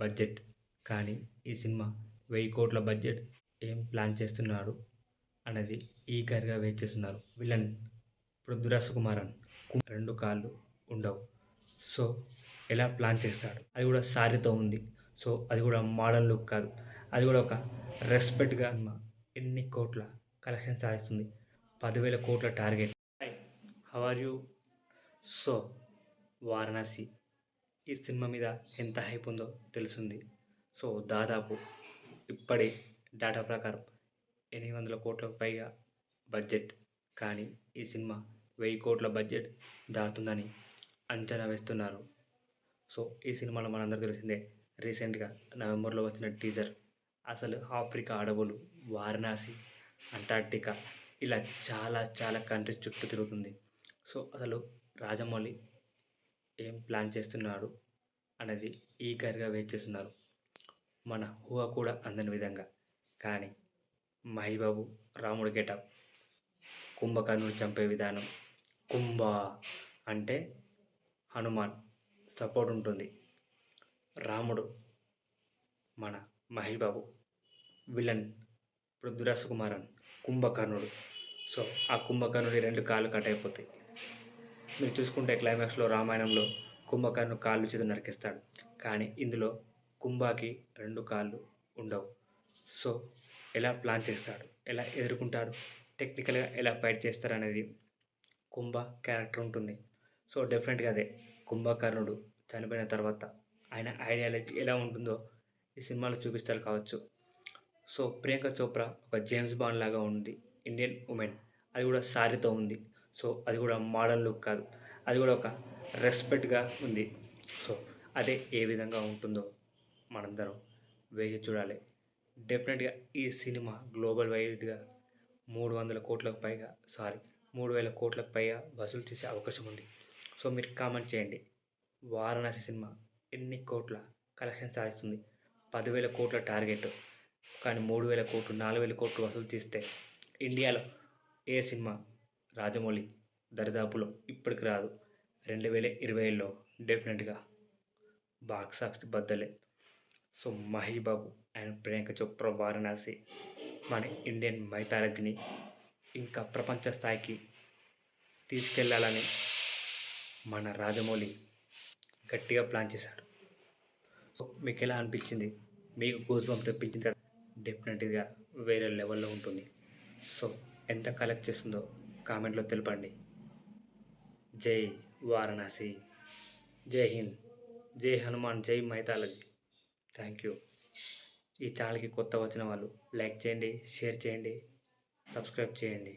Budget. కానీ ఈ cinema వెయ్యి కోట్ల బడ్జెట్ ఏం ప్లాన్ చేస్తున్నాడు అనేది ఈగర్గా వెయిట్ చేస్తున్నారు విలన్ పృథ్వీరాజ్ కుమారన్. రెండు కాళ్ళు ఉండవు. సో ఎలా ప్లాన్ చేస్తాడు? అది కూడా సారీతో ఉంది. సో అది కూడా మోడల్ లుక్ కాదు. అది కూడా ఒక రెస్పెక్ట్గా ఎన్ని కోట్ల కలెక్షన్ సాధిస్తుంది? పదివేల కోట్ల target. How are you? So Varanasi. ఈ సినిమా మీద ఎంత హైప్ ఉందో తెలిసింది. సో దాదాపు ఇప్పటి డేటా ప్రకారం ఎనిమిది వందల కోట్లకు పైగా బడ్జెట్. కానీ ఈ సినిమా వెయ్యి కోట్ల బడ్జెట్ దాటుతుందని అంచనా వేస్తున్నారు. సో ఈ సినిమాలో మనందరూ తెలిసిందే రీసెంట్గా నవంబర్లో వచ్చిన టీజర్ అసలు ఆఫ్రికా అడవులు వారణాసి అంటార్క్టికా ఇలా చాలా చాలా కంట్రీస్ చుట్టూ తిరుగుతుంది. సో అసలు రాజమౌళి ఏం ప్లాన్ చేస్తున్నాడు అనేది ఈగర్గా వెయిట్ చేస్తున్నారు. మన ఊహ కూడా అందని విధంగా. కానీ మహిబాబు రాముడు గెటప్ కుంభకర్ణుడు చంపే విధానం కుంభ అంటే హనుమాన్ సపోర్ట్ ఉంటుంది. రాముడు మన మహిబాబు విలన్ పృథ్వీరాజ్ కుమారన్ కుంభకర్ణుడు. సో ఆ కుంభకర్ణుడి రెండు కాళ్ళు కట్ అయిపోతాయి. మీరు చూసుకుంటే క్లైమాక్స్లో రామాయణంలో కుంభకర్ణు కాళ్ళు చేత నరికిస్తాడు. కానీ ఇందులో కుంభాకి రెండు కాళ్ళు ఉండవు. సో ఎలా ప్లాన్ చేస్తాడు? ఎలా ఎదుర్కొంటాడు? టెక్నికల్గా ఎలా ఫైట్ చేస్తారు అనేది కుంభ క్యారెక్టర్ ఉంటుంది. సో డెఫినెట్గా అదే. కుంభకర్ణుడు చనిపోయిన తర్వాత ఆయన ఐడియాలజీ ఎలా ఉంటుందో ఈ సినిమాలో చూపిస్తారు కావచ్చు. సో ప్రియాంక చోప్రా ఒక జేమ్స్ బాండ్ లాగా ఉంది. Indian women. అది కూడా సారీతో ఉంది. సో అది కూడా మోడల్ లుక్ కాదు. అది కూడా ఒక రెస్పెక్ట్గా ఉంది. సో అదే ఏ విధంగా ఉంటుందో మనందరం వేచి చూడాలి. డెఫినెట్గా ఈ సినిమా గ్లోబల్ వైడ్గా మూడు వందల కోట్లకు పైగా సారీ మూడు వేల కోట్లకు పైగా వసూలు చేసే అవకాశం ఉంది. సో మీరు కామెంట్ చేయండి. వారణాసి సినిమా ఎన్ని కోట్ల కలెక్షన్ సాధిస్తుంది? పదివేల కోట్ల టార్గెట్ కానీ మూడు వేల కోట్లు నాలుగు వేల కోట్లు వసూలు చేస్తే ఇండియాలో ఏ సినిమా రాజమౌళి దరిదాపులో ఇప్పటికి రాదు. రెండు వేల ఇరవైలో డెఫినెట్గా బాక్స్ ఆఫీస్ బద్దలే. సో మహీబాబు అండ్ ప్రియాంక చోప్రా వారణాసి మన ఇండియన్ మైథాలజీని ఇంకా ప్రపంచ స్థాయికి తీసుకెళ్ళాలని మన రాజమౌళి గట్టిగా ప్లాన్ చేశాడు. సో మీకు ఎలా అనిపించింది? మీకు గూస్ తెప్పించింది తెప్పించిన డెఫినెట్గా వేరే లెవెల్లో ఉంటుంది. సో ఎంత కలెక్ట్ చేస్తుందో కామెంట్లో తెలపండి. జై వారణాసి. జై హింద్. జై హనుమాన్ జై మైథాలజీ థ్యాంక్ యూ ఈ ఛానల్కి కొత్త వచ్చిన వాళ్ళు లైక్ చేయండి షేర్ చేయండి సబ్స్క్రైబ్ చేయండి.